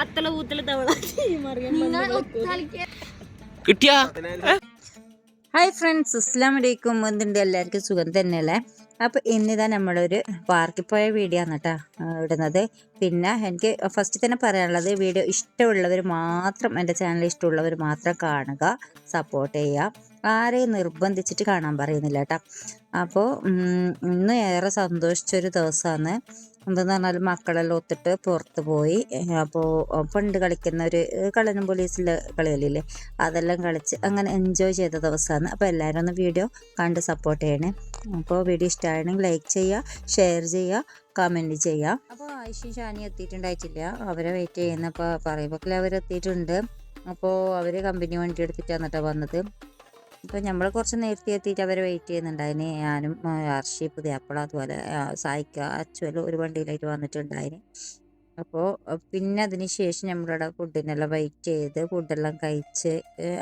അത്തല തവള കിട്ടിയാ? Hi friends അസ്സാം വലൈക്കും എന്തുണ്ട്? എല്ലാവർക്കും സുഖം തന്നെയല്ലേ? അപ്പോൾ ഇന്നിതാ നമ്മളൊരു പാർക്കിൽ പോയ വീഡിയോ ആണ് കേട്ടോ ഇടുന്നത്. പിന്നെ എനിക്ക് ഫസ്റ്റ് തന്നെ പറയാനുള്ളത് വീഡിയോ ഇഷ്ടമുള്ളവർ മാത്രം എന്റെ ചാനൽ ഇഷ്ടമുള്ളവർ മാത്രം കാണുക സപ്പോർട്ട് ചെയ്യുക. ആരെയും നിർബന്ധിച്ചിട്ട് കാണാൻ പറയുന്നില്ല കേട്ടോ അപ്പോൾ ഇന്ന് ഏറെ സന്തോഷിച്ചൊരു ദിവസമാണ് എന്തെന്ന് പറഞ്ഞാൽ മക്കളെല്ലാം ഒത്തിട്ട് പുറത്ത് പോയി. അപ്പോൾ പണ്ട് കളിക്കുന്ന ഒരു കള്ളനും പോലീസിലെ കളികളില്ലേ? അതെല്ലാം കളിച്ച് അങ്ങനെ എൻജോയ് ചെയ്ത ദിവസമാണ് അപ്പോൾ എല്ലാവരും ഒന്ന് വീഡിയോ കണ്ട് സപ്പോർട്ട് ചെയ്യണേ. അപ്പോൾ വീഡിയോ ഇഷ്ടമാണെങ്കിൽ ലൈക്ക് ചെയ്യുക ഷെയർ ചെയ്യുക കമന്റ് ചെയ്യുക. അപ്പോൾ ആയിഷും ഷാനി എത്തിയിട്ടുണ്ടായിട്ടില്ല. അവരെ വെയിറ്റ് ചെയ്യുന്നപ്പോൾ പറയുമ്പോൾ അവരെത്തിയിട്ടുണ്ട്. അപ്പോൾ അവർ കമ്പനി വണ്ടി എടുത്തിട്ടാണ് കേട്ടോ വന്നത്. അപ്പോൾ നമ്മൾ കുറച്ച് നേരത്തെ എത്തിയിട്ട് അവരെ വെയിറ്റ് ചെയ്യുന്നുണ്ടായിന്. ഞാനും അർഷി പുതിയ പുതിയാപ്പിള അതുപോലെ സായിക്ക അച്ചുവെല്ലാം ഒരു വണ്ടിയിലായിട്ട് വന്നിട്ടുണ്ടായിന്. അപ്പോൾ പിന്നെ അതിന് ശേഷം നമ്മളിവിടെ ഫുഡിനെല്ലാം വെയിറ്റ് ചെയ്ത് ഫുഡെല്ലാം കഴിച്ച്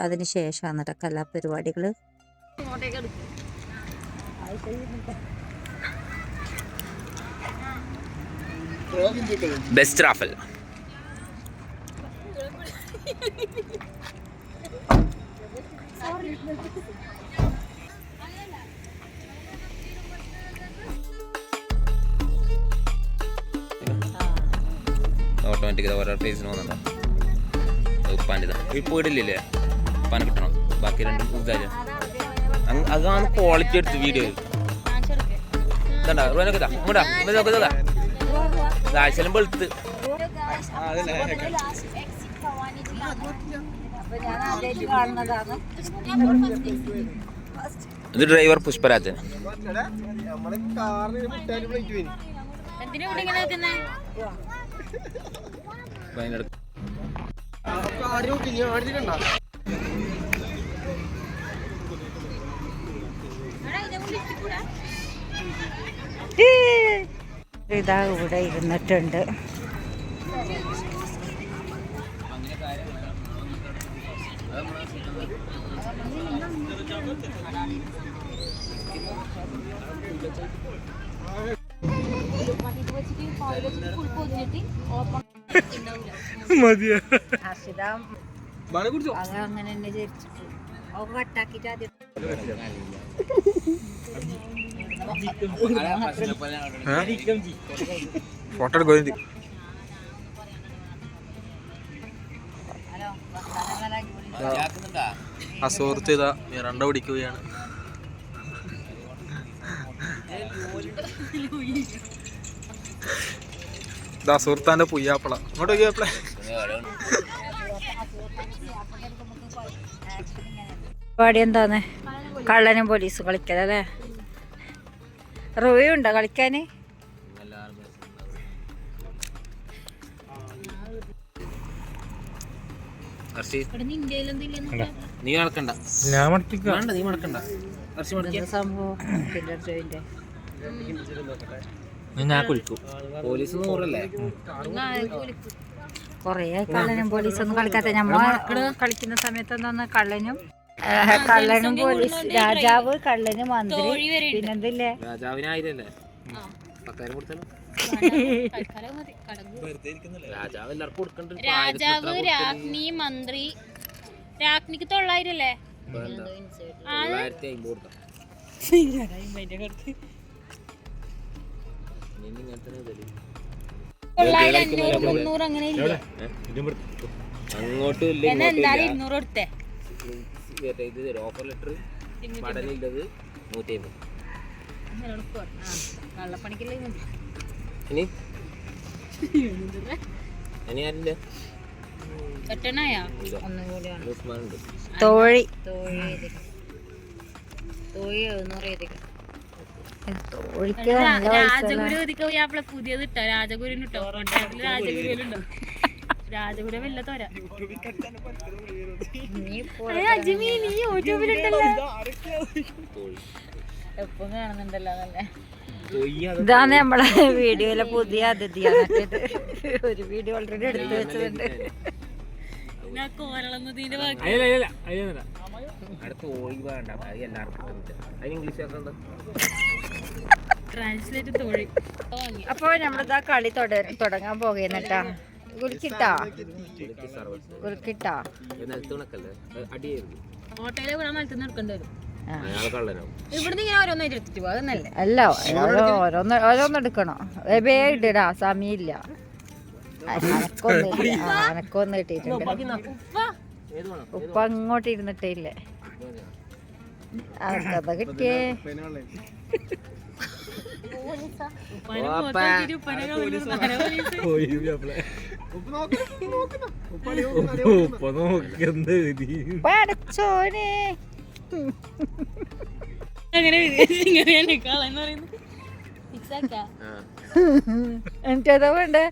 അതിന് ശേഷമാണ് കേട്ടോ കലാപരിപാടികൾ ബെസ്റ്റ് റാഫൽ ഓട്ടോമാറ്റിക് ഓരോ ഫേസിന് പോകുന്നുണ്ടോ. ഉപ്പാന്റെ ഇപ്പോൾ ഇടില്ലേ ഉപ്പാനെ കിട്ടണം. ബാക്കി രണ്ടും ഇതായാലും അതാണ് ക്വാളിറ്റി എടുത്ത് വീഡിയോ ഇതാ. ആഴ്ചയിലും വെളുത്ത്. ഇത് ഡ്രൈവർ പുഷ്പരാജൻ. ഇതാ ഇവിടെ ഇരുന്നിട്ടുണ്ട്. അത് അങ്ങനെ തന്നെ ചിരിച്ചിട്ട് അവ കട്ടാക്കിട്ട് ആദ്യം ഫോട്ടോ എടുക്കും ആ സുഹൃത്ത് ഇതാ മിറണ്ട പിടിക്കുകയാണ്. ഇതാ സുഹൃത്താന്റെ പുയ്യാപ്പള. ഇങ്ങോട്ട് പുയ്യാപ്പള. പരിപാടി എന്താന്ന്? കള്ളനും പോലീസ് കളിക്കലല്ലേ റിവ്യൂ ഉണ്ടോ കളിക്കാന്? ഇന്ത്യയിലെന്തെങ്കിലും ഇന്ത്യയിൽ എന്തില്ലെന്ന് നീ നടക്കണ്ട ഞാൻ മടക്കിക്ക. വേണ്ട നീ മടക്കണ്ട. കുറച്ച് മടക്കിയ സംഭവം? ഞാൻ കുളിക്കും പോലീസ് നൂറല്ലേ കൊറേ കള്ളനും പോലീസൊന്നും കളിക്കാത്ത കളിക്കുന്ന സമയത്ത് കള്ളനും? കള്ളനും പോലീസ് രാജാവ് കള്ളന് മന്ത്രി പിന്നെന്തില്ലേ? രാജാവിനായില്ലേ പത്തായിരം കൊടുത്തല്ലോ. രാജാവ് എല്ലാവർക്കും കൊടുക്കണ്ട രാജാവ് രാജ്ഞി മന്ത്രി രാജ്ഞിക്ക് തൊള്ളായിരം അല്ലേ തൊള്ളായിരത്തി അമ്പത് കൊടുക്കാം ഇനി ഇങ്ങനത്തെ ഇതല്ലേ. തൊള്ളായിരം അഞ്ഞൂറ് മുന്നൂറ് അങ്ങനെ ഇല്ല അങ്ങോട്ടും ഇല്ല എന്നാ ഇങ്ങോട്ടും എന്തായാലും ഇല്ല. ഇരുന്നൂറ് കൊടുത്തേ. മറ്റേ ഇത് തരും. ഓഫർ ലെറ്റർ പഠനമില്ലത് നൂറ്റി അമ്പത് കള്ളപ്പണിക്കല്ലേ ഇനി? ഇനി ആരില്ല തോഴി. രാജഗുരു ഞാപ്പളെ പുതിയത് ഇട്ടോ? രാജഗുരുവിന് ഇട്ടോ? കോണ്ടാക്ടിൽ രാജഗുരുണ്ടോ രാജഗുരു വല്ല തോരാ? അജ്മി നീ യൂട്യൂബിലുണ്ടല്ലോ. എപ്പം കാണുന്നുണ്ടല്ലോ അതല്ലേ? ഇതാണ് നമ്മളെ വീഡിയോയിലെ പുതിയ അതിഥിയാണ്. ഒരു വീഡിയോ ഓൾറെഡി എടുത്തു വെച്ചിട്ടുണ്ട്. ഞാൻ കോരളന്നതിന്റെ ബാക്കി. അടുത്ത് ഓയി വേണ്ട അത് എല്ലാവർക്കും കിട്ടുന്നില്ല അതിന് ഇംഗ്ലീഷ് ആക്കണ്ട ട്രാൻസ്ലേറ്റ് തോഴി. അപ്പോൾ നമ്മളിതാ കളി തുടങ്ങാൻ പോകുന്നട്ടാ ഓട്ടോയിലെ വിടാൻ നിലത്തുനിന്ന് എടുക്കേണ്ടി വരും. അയാൾ കള്ളനാവും. ഇവിടുന്ന് ഇങ്ങനെ ഓരോന്നായിട്ട് എടുത്തിട്ട് പോകും അല്ല ഓരോ- ഓരോന്ന് ഓരോന്നെടുക്കണോ ഇടാ ഇടടാ. സമയമില്ല. അനക്കൊന്നും കിട്ടിയിട്ടുണ്ട്. ഉപ്പ ഉപ്പ. അങ്ങോട്ട് ഇരുന്നിട്ടേ ഇല്ലേ. അനക്കതാ കിട്ടിയേ. അങ്ങനെ? എനിക്കതാ വേണ്ടേ?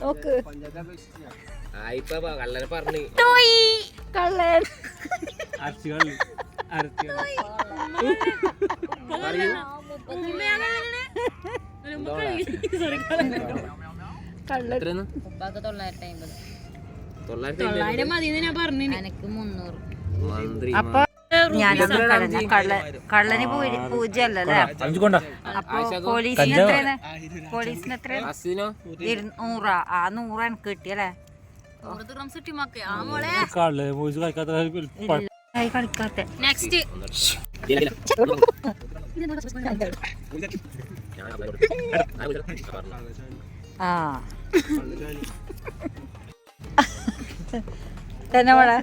നോക്ക്. കള്ളൻ. തൊള്ളായിരം മതി ഞാൻ പറഞ്ഞു എനിക്ക് മുന്നൂറ്. അപ്പൊ ഞാനത് കള്ളന കള്ള. കള്ളന് പൂജ അല്ലല്ലേ അപ്പൊ പോലീസിന് എത്രയാണ്? പോലീസിന് എത്രയാണ്? അസിനോ? ആ നൂറ് എനിക്ക് കിട്ടിയല്ലേ കളിക്കാത്തെ നെക്സ്റ്റ് ആ. തന്നെ മോളെ.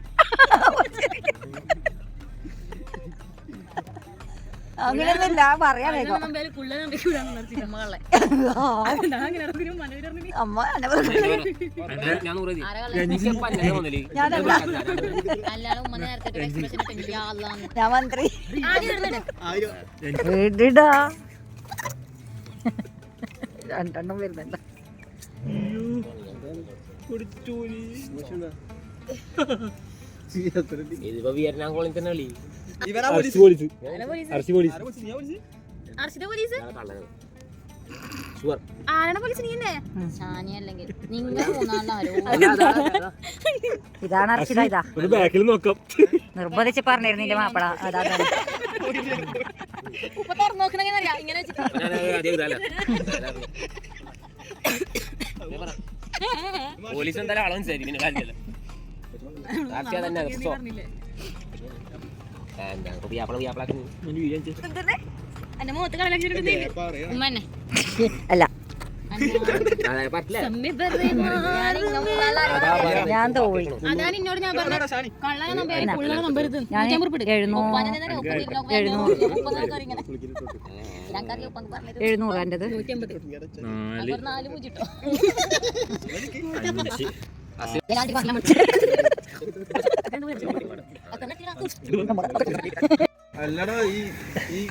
അങ്ങനെയൊന്നുമില്ല പറയാൻ വേഗം. അമ്മ. ഞാൻ മന്ത്രി. രണ്ടെണ്ണം വരുന്നുണ്ട്. ഇതിപ്പോ വിയറ്റ്നാം കോളിൽ തന്നെ കളി. പോലീസ്? പോലീസ്. പോലീസ്? ആരാണ് പോലീസ് നീ തന്നെ? ഷാനി അല്ലെങ്കിൽ നിങ്ങൾ ഇതാണ് അർച്ചിത ഇതാ. ഒരു ബാക്കിൽ നോക്കാം. നിർബന്ധിച്ച് പറഞ്ഞിരുന്നില്ല മാപ്പിള. അതാ. ഉപ്പ തുറന്നു ഇങ്ങനെ പോലീസ് എന്തായാലും ആളെ കാര്യമില്ല അല്ല ഞാൻ ഞാൻ പറഞ്ഞത്? കള്ളനെ നമ്പരുത് പുള്ളനെ നമ്പരുത് ഞാൻ എഴുന്നൂറ്. എന്റെത് നാല് അല്ലടാ ഈ ഈ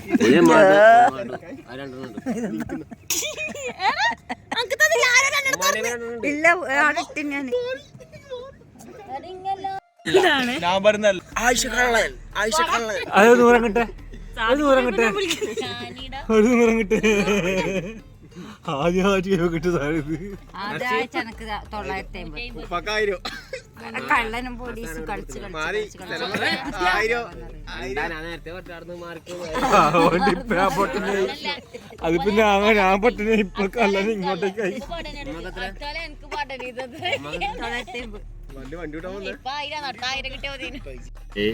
ഇല്ല. ഇട്ട് ഞാൻ. ഇതാണ്. ആയിഷ കള്ളൻ അത് ദൂരം കിട്ടെ അത് ദൂരം കിട്ടെ ഒരു ദൂരം കിട്ടെ ആദ്യമായിട്ട് തൊള്ളായിരത്തി അമ്പത് കള്ളനും പോലീസും കളിച്ച് പൊട്ടിനെ അതിപ്പോ ഞാൻ ഞാൻ പൊട്ടിനെ ഇപ്പൊ കള്ളനും ഇങ്ങോട്ടേക്കായി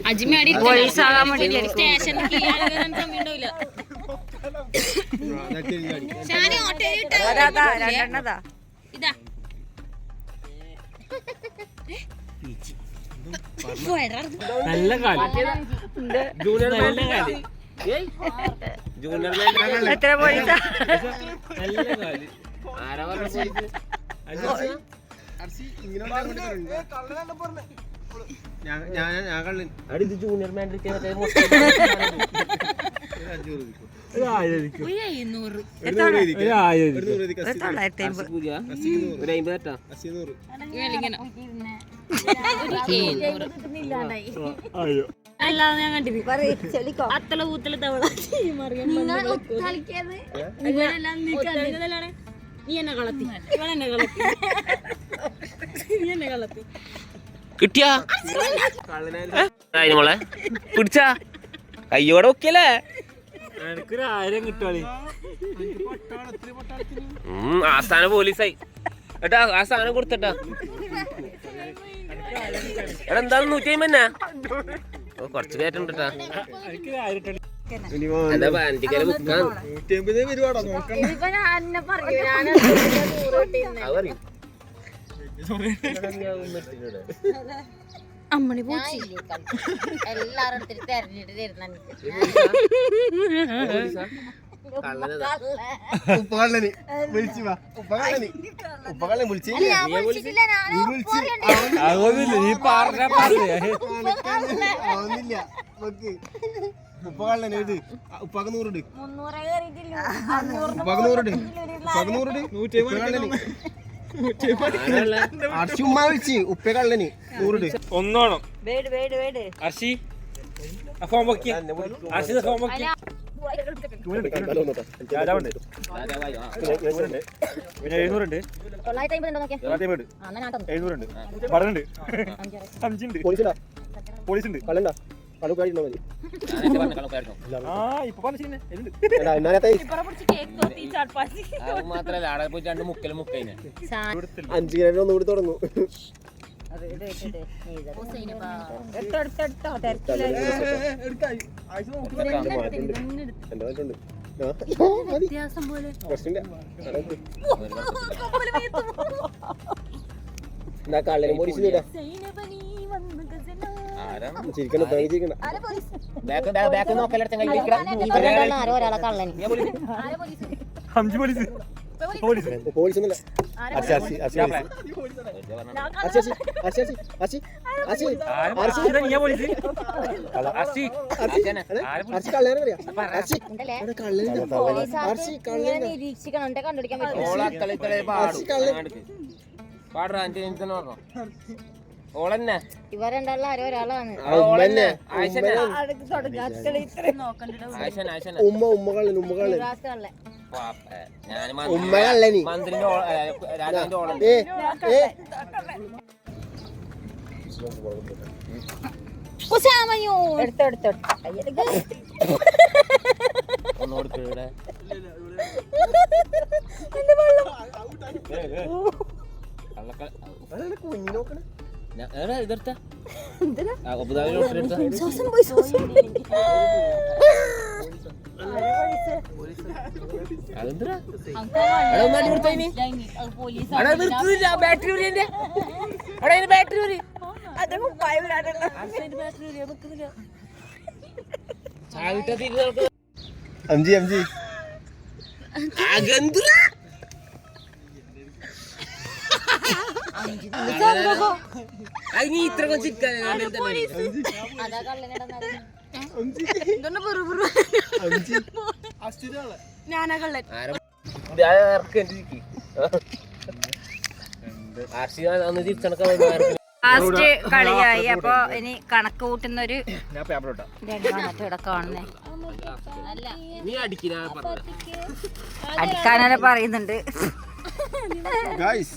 അജ്മി പോലീസ് ആകാൻ വേണ്ടി അതാ രണ്ടെണ്ണതാ. ഇതാ. നല്ല കാലം ജൂനിയർ നല്ല കാലി ജൂനിയർ എത്ര പോലീസാ നല്ല കാലം ആരാ പറഞ്ഞ അയ്യോ. അല്ലാതെ ഞാൻ കണ്ടിരുന്നു അത്തല കൂത്തല തവള നീ എന്നെ കളത്തി. ഇവളെന്നെ കളത്തി. കിട്ടിയാ? മോളെ പിടിച്ചാ? കയ്യോടെ ഒക്കെയല്ലേ? ആസ്ഥാന പോലീസായി. ഏട്ടാ ആ സാധനം കൊടുത്തട്ടാ. എടാ എന്താണ് നൂറ്റി അമ്പന്നെ ഓ കുറച്ച് കയറ്റുണ്ട് എന്താ പാന്റിക്കല ബുക്കാൻ അത് പറയും. അമ്മണി പോയി. എല്ലാരും തെരഞ്ഞിട്ട് തരുന്ന ഉപ്പകള്ളനി വിളിച്ചു വാ. ഉപ്പകള്ളനി ഉപ്പകള്ളൻ വിളിച്ചു അതൊന്നില്ല നീ പറഞ്ഞ ഒന്നില്ല നോക്ക് ഉപ്പകള്ളനെ ഇത് ഉപ്പാക്ക് നൂറുണ്ട് ഉപ്പാക്ക് നൂറുണ്ട് ഉപ്പാക്ക് നൂറുണ്ട് നൂറ്റി ഒന്നോണം? ഫോം ഫോം പിന്നെ എഴുന്നൂറുണ്ട്. പോലീസ് ഉണ്ട് കള്ളുണ്ടോ മാത്രല്ല ആടെ പോയി രണ്ട് കൂടി പൊടിച്ചു ആരോ? ഒരാളെ കള്ളൻ അഞ്ചു പോലീസ്? പോലീസ്? നിരീക്ഷിക്കണം. കണ്ടുപിടിക്കാൻ പറ്റും പാടാ. അഞ്ചു പറഞ്ഞു. ഓളന്നെ. ഇവരുണ്ടല്ലോ ആരോ ഒരാളാണ്. ഉമ്മ ഉമ്മ കള്ളൻ ഉമ്മ കള്ളൻ ഉമ്മ കള്ളനി ഒന്നോട് കേടെ. കുഞ്ഞിനോക്കണേ ബാറ്ററി അഞ്ചി അഞ്ചി അകന്ത്ര അതിന് കളിയായി. അപ്പൊ ഇനി കണക്ക് കൂട്ടുന്ന ഒരു കാണുന്നേ. പറയുന്നുണ്ട്. ഗൈസ്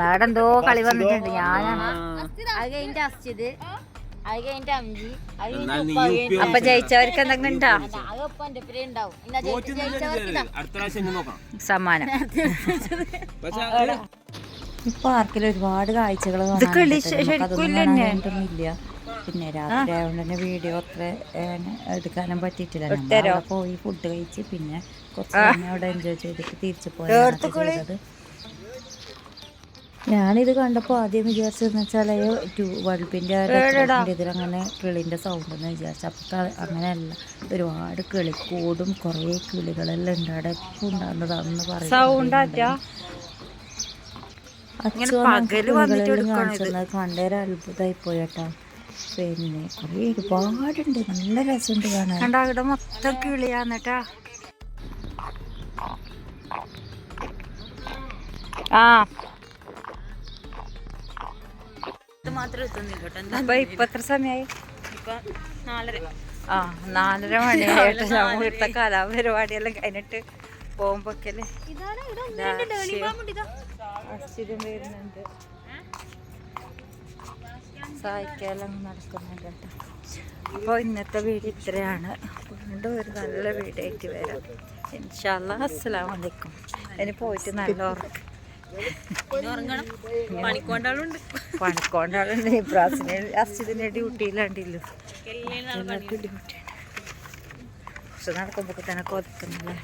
വേടെന്തോ കളി വന്നിട്ടുണ്ട്. ഞാനാണ് അത് അസ്ജിത്. അപ്പൊ ജയിച്ചവർക്ക് എന്തെങ്കിലും ഉണ്ടാ? അത് സമ്മാനം. ഈ പാർക്കിൽ ഒരുപാട് കാഴ്ചകൾ ഇല്ല. പിന്നെ രാത്രി ആയതുകൊണ്ട് തന്നെ വീഡിയോ അത്ര എടുക്കാനും പറ്റിയിട്ടില്ല. നമ്മളവിടെ പോയി ഫുഡ് കഴിച്ച് പിന്നെ കുറച്ച് സമയം അവിടെ എൻജോയ് ചെയ്തിട്ട് തിരിച്ചു പോയത് ചെയ്തത്. ഞാനിത് കണ്ടപ്പോൾ ആദ്യം വിചാരിച്ചതെന്ന് വെച്ചാൽ ടു ബൾബിന്റെ ഇതിലങ്ങനെ കിളിന്റെ സൗണ്ട് എന്ന് വിചാരിച്ചു. അപ്പോൾ അങ്ങനെയല്ല. ഒരുപാട് കിളിക്കൂടും കുറേ കിളികളെല്ലാം ഉണ്ട് അവിടെ എപ്പോൾ ഉണ്ടാകുന്നതാണെന്ന് പറയുന്നത് കാണിച്ചത് കണ്ടൊരു അത്ഭുതമായി പോയട്ടാ പിന്നെ കുറേ ഒരുപാടുണ്ട്. നല്ല രസമുണ്ട് കാണാൻ. കണ്ട അവിടെ മൊത്തം കിളിയാന്നിട്ടാ. ആ. അപ്പൊ ഇപ്പൊ എത്ര സമയായി? ആ നാലര മണിയായിട്ട് ഞാൻ വീട്ടിലെ കലാപരിപാടിയെല്ലാം കഴിഞ്ഞിട്ട് പോകുമ്പോക്കല്ലേ വരുന്നുണ്ട്. സഹായിക്കാനെല്ലാം നടക്കുന്നുണ്ട് കേട്ടോ അപ്പോൾ ഇന്നത്തെ വീഡിയോ ഇത്രയാണ്. വീണ്ടും ഒരു നല്ല വീഡിയോ ആയിട്ട് വരാം. ഇൻഷാല്ല അസ്സലാം വലൈക്കും ഇനി പോയിട്ട് നല്ല ഉറക്കം. പണിക്കോണ്ടാളുണ്ട്. പണിക്കൊണ്ടാളുണ്ട്. ഇബ്രാസിനെ അശ്വതിന്റെ ഡ്യൂട്ടിയിലാണ്ടില്ലോ ഡ്യൂട്ടിയാണ് പക്ഷെ നടക്കുമ്പോൾ തന്നെ കൊതുക്കുന്നല്ലേ